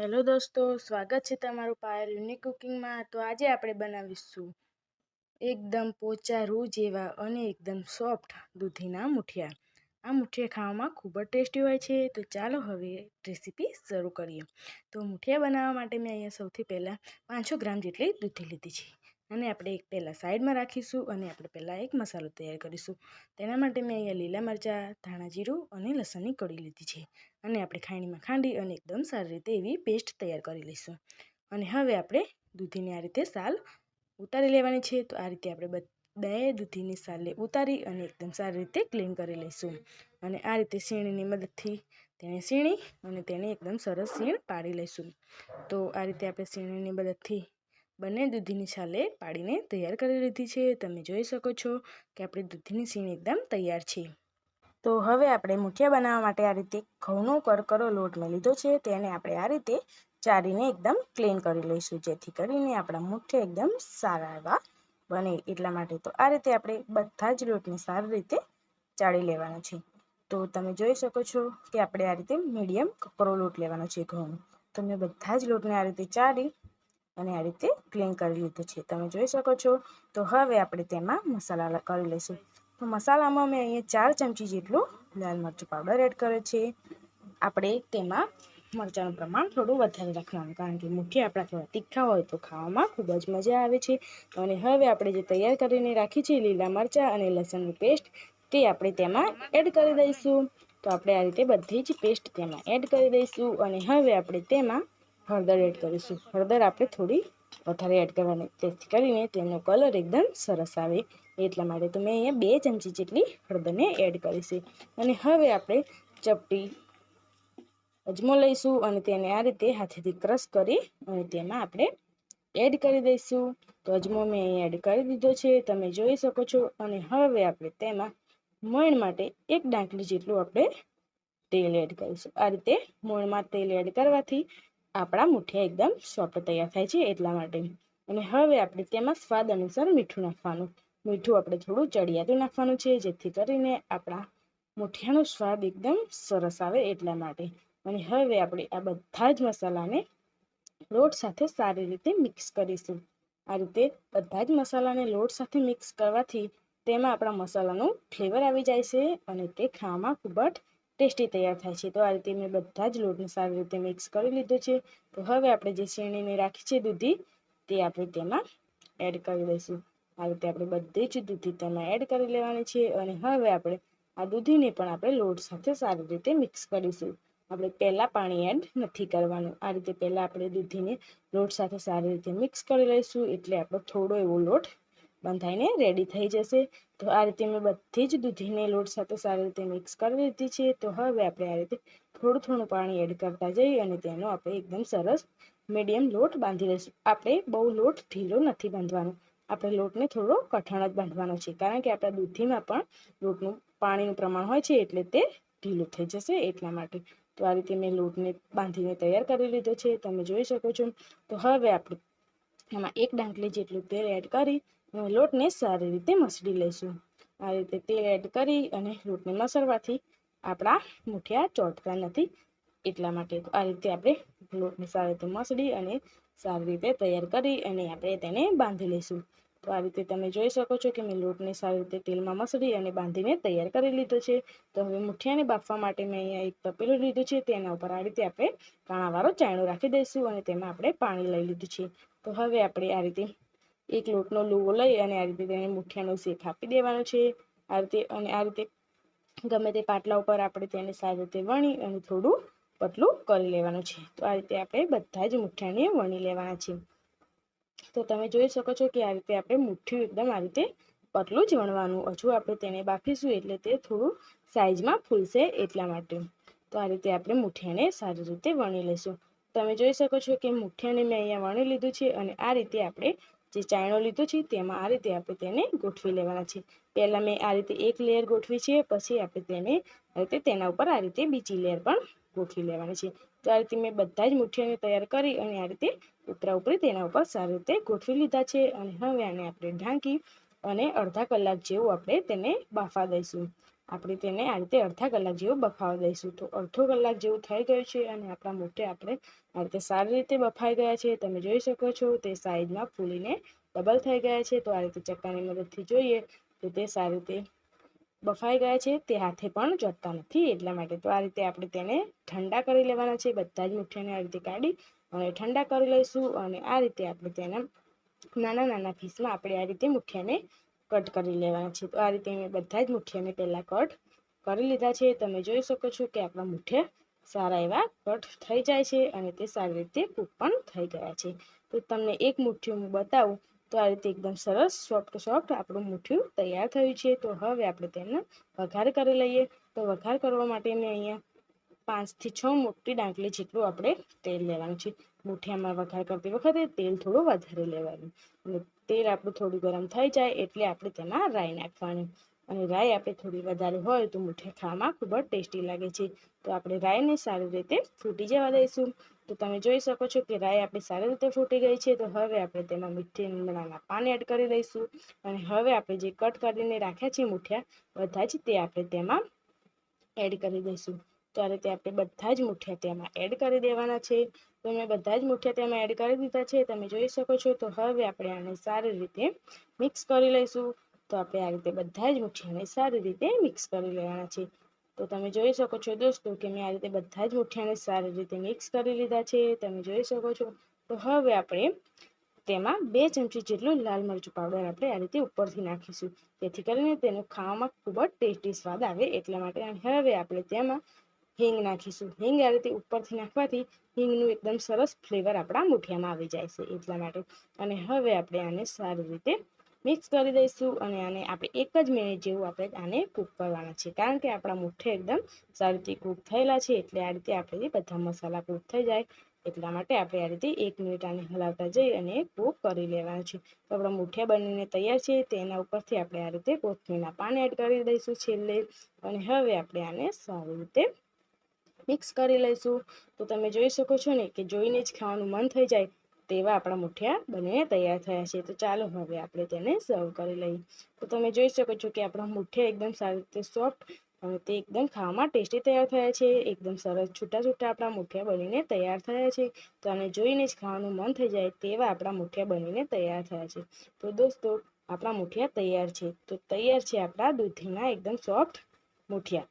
Hello દોસ્તો, સ્વાગત છે તમારું પાયલ યુનિક કુકિંગમાં. તો આજે આપણે બનાવીશું એકદમ પોચા રૂ જેવા અને એકદમ સોફ્ટ દૂધીના મુઠિયા. આ મુઠિયા ખાવામાં ખૂબ જ ટેસ્ટી હોય છે. તો ચાલો હવે રેસીપી શરૂ કરીએ. તો મુઠિયા બનાવવા માટે મેં અહીંયા સૌથી પહેલાં પાંચસો ગ્રામ જેટલી દૂધી લીધી છે. અને આપણે એક પહેલાં સાઈડમાં રાખીશું અને આપણે પહેલાં એક મસાલો તૈયાર કરીશું. તેના માટે મેં અહીંયા લીલા મરચાં, ધાણા જીરું અને લસણની કળી લીધી છે. અને આપણે ખાંડીમાં ખાંડી અને એકદમ સારી રીતે એવી પેસ્ટ તૈયાર કરી લઈશું. અને હવે આપણે દૂધીની આ રીતે સાલ ઉતારી લેવાની છે. તો આ રીતે આપણે બે દૂધીની સાલને ઉતારી અને એકદમ સારી રીતે ક્લીન કરી લઈશું. અને આ રીતે સીણીની મદદથી તેને સીણી અને તેને એકદમ સરસ સીણ પાડી લઈશું. તો આ રીતે આપણે સીણીની મદદથી બંને દૂધીની છાલે પાડીને તૈયાર કરી લીધી છે. તમે જોઈ શકો છો કે આપણી દૂધીની સીણ એકદમ તૈયાર છે. તો હવે આપણે મુઠિયા બનાવવા માટે આ રીતે ઘઉંનો કરકરો લોટ મેં લીધો છે. તેને આપણે આ રીતે ચારીને એકદમ ક્લીન કરી લઈશું. જેથી કરીને આપણા મુઠિયા એકદમ સારા એવા બને. એટલા માટે તો આ રીતે આપણે બધા જ લોટને સારી રીતે ચાળી લેવાનો છે. તો તમે જોઈ શકો છો કે આપણે આ રીતે મીડિયમ કકરો લોટ લેવાનો છે ઘઉંનો. તો મેં બધા જ લોટને આ રીતે ચાળી અને આ રીતે ક્લીન કરી લીધું છે. તમે જોઈ શકો છો. તો હવે આપણે તેમાં મસાલા કરી લઈશું. તો મસાલામાં મેં અહીંયા ચાર ચમચી જેટલું લાલ મરચું પાવડર એડ કર્યો છે. આપણે તેમાં મરચાંનું પ્રમાણ થોડું વધારે રાખવાનું, કારણ કે મુઠ્ઠી આપણા થોડા તીખા હોય તો ખાવામાં ખૂબ જ મજા આવે છે. અને હવે આપણે જે તૈયાર કરીને રાખી છે લીલા મરચાં અને લસણની પેસ્ટ, તે આપણે તેમાં એડ કરી દઈશું. તો આપણે આ રીતે બધી જ પેસ્ટ તેમાં એડ કરી દઈશું અને હવે આપણે તેમાં હળદર એડ કરીશું. હળદર આપણે થોડી વધારે એડ કરવાની. જેથી કરીને તેનો કલર એકદમ સરસ આવે. એટલા માટે તો મેં અહીંયા બે ચમચી જેટલી હળદરને એડ કરીશું અને હવે આપણે ચપટી અજમો લઈશું અને તેને આ રીતે હાથેથી ક્રશ કરી અને તેમાં આપણે એડ કરી દઈશું. તો અજમો મેં અહીં એડ કરી દીધો છે. તમે જોઈ શકો છો. અને હવે આપણે તેમાં મોણ માટે એક ડાંકલી જેટલું આપણે તેલ એડ કરીશું. આ રીતે મોણમાં તેલ એડ કરવાથી આપણા મુઠિયા એકદમ સોફ્ટ તૈયાર થાય છે એટલા માટે. અને હવે આપણે તેમાં સ્વાદ અનુસાર મીઠું નાખવાનું. મીઠું આપણે થોડું ચડિયાતું નાખવાનું છે, જેથી કરીને આપણા મુઠિયાનો સ્વાદ એકદમ સરસ આવે એટલા માટે. અને હવે આપણે આ બધા જ મસાલાને લોટ સાથે સારી રીતે મિક્સ કરીશું. આ રીતે બધા જ મસાલાને લોટ સાથે મિક્સ કરવાથી તેમાં આપણા મસાલાનું ફ્લેવર આવી જાય છે અને તે ખાવામાં ખૂબ જ ટેસ્ટી તૈયાર થાય છે. તો આ રીતે મેં બધા જ લોટને સારી રીતે મિક્સ કરી લીધો છે. તો હવે આપણે જે શેણીને રાખી છે દૂધી, તે આપણે તેમાં એડ કરી દઈશું. આ રીતે આપણે બધી જ દૂધી તેમાં એડ કરી લેવાની છે અને હવે આપણે આ દૂધીને પણ આપણે લોટ સાથે સારી રીતે મિક્સ કરીશું. આપણે પહેલાં પાણી એડ નથી કરવાનું. આ રીતે પહેલાં આપણે દૂધીને લોટ સાથે સારી રીતે મિક્સ કરી લઈશું એટલે આપણો થોડો એવો લોટ બંધાઈને રેડી થઈ જશે. તો આ રીતે મેં બધી જ દૂધીને લોટ સાથે સારી રીતે મિક્સ કરી લીધી છે. તો હવે આપણે આ રીતે થોડું થોડું પાણી એડ કરતા જઈએ અને તેનો આપણે એકદમ સરસ મીડિયમ લોટ બાંધી લઈશું. આપણે બહુ લોટ ઢીલો નથી બાંધવાનો. આપણે લોટને થોડો કઠણ જ બાંધવાનો છે. કારણ કે આપણા દૂધીમાં પણ લોટનું પાણીનું પ્રમાણ હોય છે એટલે તે ઢીલું થઈ જશે એટલા માટે. તો આ રીતે મેં લોટને બાંધીને તૈયાર કરી લીધો છે. તમે જોઈ શકો છો. તો હવે આપણે એમાં એક ડાંકલી જેટલું તેલ એડ કરી લોટને સારી રીતે મસળી લઈશું. આ રીતે તેલ એડ કરી અને લોટને મસળવાથી આપણા મુઠિયા ચોટતા નથી. એટલા માટે તો આ રીતે આપણે લોટને સારી રીતે મસળી અને સારી રીતે તૈયાર કરી અને આપણે તેને બાંધી લઈશું. તો આ રીતે તમે જોઈ શકો છો કે મેં લોટને સારી રીતે તેલમાં મસળી અને બાંધીને તૈયાર કરી લીધો છે. તો હવે મુઠિયાને બાફવા માટે મેં અહીંયા એક તપેલું લીધું છે. તેના ઉપર આ રીતે આપણે કાણાવાળો ચાયણો રાખી દઈશું અને તેમાં આપણે પાણી લઈ લીધું છે. તો હવે આપણે આ રીતે એક લોટનો લુવો લઈ અને આ રીતે તેને મુઠિયાનો શેક આપી દેવાનો છે. આ રીતે અને આ રીતે ગમે તે પાટલા ઉપર આપણે તેને સારી રીતે વણી અને થોડું પતલું કરી લેવાનું છે. તો આ રીતે આપણે બધા જ મુઠ્ઠાને વણી લેવાના છે. તો તમે જોઈ શકો છો કે આ રીતે આપણે મુઠ્ઠું એકદમ આ રીતે પતલું જ વણવાનું. હજુ આપણે તેને બાફીશું એટલે તે થોડું સાઇઝમાં ફૂલશે એટલા માટે. તો આ રીતે આપણે મુઠિયાને સારી રીતે વણી લઈશું તમે જોઈ શકો છો કે મુઠિયાને મેં અહીંયા વણી લીધું છે અને આ રીતે આપણે જે ચાયણો લીધો છે તેમાં આ રીતે આપણે તેને ગોઠવી લેવાના છે. પહેલાં મેં આ રીતે એક લેયર ગોઠવી છે, પછી આપણે તેને રીતે તેના ઉપર આ રીતે બીજી લેયર પણ ગોઠવી લેવાની છે. તો આ રીતે મેં બધા જ મુઠ્ઠીઓને તૈયાર કરી અને આ રીતે ઉપરા ઉપરી તેના ઉપર સારી રીતે ગોઠવી લીધા છે. અને હવે આને આપણે ઢાંકી અને અડધા કલાક જેવું આપણે તેને બાફા દઈશું. આપણે તેને આ રીતે અડધા કલાક જેવું બફાવા દઈશું. તો અડધો કલાક જેવું થઈ ગયું છે અને આપણા મોટે આપણે આ રીતે સારી રીતે બફાઈ ગયા છે. તમે જોઈ શકો છો તે સાઈડમાં ફૂલીને ડબલ થઈ ગયા છે. તો આ રીતે ચક્કાની મદદથી જોઈએ તો તે સારી રીતે બફાઈ ગયા છે. તે હાથે પણ જડતા નથી એટલા માટે. તો આ રીતે આપણે તેને ઠંડા કરી લેવાના છે. બધા જ મુઠ્ઠીને આ રીતે કાઢી અને ઠંડા કરી લઈશું અને આ રીતે આપણે તેના નાના નાના પીસમાં આપણે આ રીતે મુઠિયાને કટ કરી લેવાના છે. તો આ રીતે મેં બધા જ મુઠિયાને પહેલાં કટ કરી લીધા છે. તમે જોઈ શકો છો કે આપણા મુઠ્ઠે સારા એવા કટ થઈ જાય છે અને તે સારી રીતે કૂક પણ થઈ ગયા છે. તો તમને એક મુઠ્ઠિયું હું બતાવું તો આ રીતે એકદમ સરસ સોફ્ટ સોફ્ટ આપણું મુઠ્ઠિયું તૈયાર થયું છે. તો હવે આપણે તેને વઘાર કરી લઈએ. તો વઘાર કરવા માટે મેં અહીંયા પાંચથી છ મોટી ડાંકલી જેટલું આપણે તેલ લેવાનું છે. મૂઠિયામાં વઘાર કરતી વખતે તેલ થોડું વધારે લેવાનું. અને તેલ આપણું થોડું ગરમ થઈ જાય એટલે આપણે તેમાં રાઈ નાખવાની. અને રાઈ આપણે થોડી વધારે હોય તો મૂઠિયા ખાવામાં ખૂબ જ ટેસ્ટી લાગે છે. તો આપણે રાઈને સારી રીતે ફૂટી જવા દઈશું. તો તમે જોઈ શકો છો કે રાઈ આપણી સારી રીતે ફૂટી ગઈ છે. તો હવે આપણે તેમાં મીઠી લીમડાના પાન એડ કરી દઈશું. અને હવે આપણે જે કટ કરીને રાખ્યા છે મૂઠિયા, બધા જ તે આપણે તેમાં એડ કરી દઈશું. તો તે આપણે બધા જ મુઠિયા તેમાં એડ કરી દેવાના છે. તો મેં બધા જ મુઠિયા તેમાં એડ કરી દીધા છે. તમે જોઈ શકો છો. તો હવે આપણે આને સારી રીતે મિક્સ કરી લઈશું. તો આપણે આ રીતે બધા જ મુઠિયાને સારી રીતે મિક્સ કરી લેવાના છે. તો તમે જોઈ શકો છો દોસ્તો કે મેં આ રીતે બધા જ મુઠિયાને સારી રીતે મિક્સ કરી લીધા છે. તમે જોઈ શકો છો. તો હવે આપણે તેમાં બે ચમચી જેટલું લાલ મરચું પાવડર આપણે આ રીતે ઉપરથી નાખીશું. જેથી કરીને તેનો ખાવામાં ખૂબ જ ટેસ્ટી સ્વાદ આવે એટલા માટે અને હવે આપણે તેમાં હિંગ નાખીશું. હિંગ આ રીતે ઉપરથી નાખવાથી હિંગનું એકદમ સરસ ફ્લેવર આપણા મૂઠિયામાં આવી જાય છે એટલા માટે. અને હવે આપણે આને સારી રીતે મિક્સ કરી દઈશું અને આને આપણે એક જ મિનિટ જેવું આપણે આને કૂક કરવાના છે. કારણ કે આપણા મુઠ્ઠે એકદમ સારી રીતે કૂક થયેલા છે એટલે આ રીતે આપણે બધા મસાલા કૂક થઈ જાય. એટલા માટે આપણે આ રીતે એક મિનિટ આને હલાવતા જઈ અને કૂક કરી લેવાનું છે. તો આપણા મૂઠિયા બનીને તૈયાર છે તેના ઉપરથી આપણે આ રીતે કોથમીરના પાન એડ કરી દઈશું છેલ્લે. અને હવે આપણે આને સારી રીતે મિક્સ કરી લઈશું. તો તમે જોઈ શકો છો ને કે જોઈને જ ખાવાનું મન થઈ જાય તેવા આપણા મુઠિયા બનીને તૈયાર થયા છે. તો ચાલો હવે આપણે તેને સર્વ કરી લઈએ. તો તમે જોઈ શકો છો કે આપણા મુઠિયા એકદમ સારી રીતે સોફ્ટ અને તે એકદમ ખાવામાં ટેસ્ટી તૈયાર થયા છે. એકદમ સરસ છૂટા છૂટા આપણા મુઠિયા બનીને તૈયાર થયા છે. તો આને જોઈને જ ખાવાનું મન થઈ જાય તેવા આપણા મુઠિયા બનીને તૈયાર થયા છે. તો દોસ્તો, આપણા મુઠિયા તૈયાર છે. તો તૈયાર છે આપણા દૂધીના એકદમ સોફ્ટ મુઠિયા.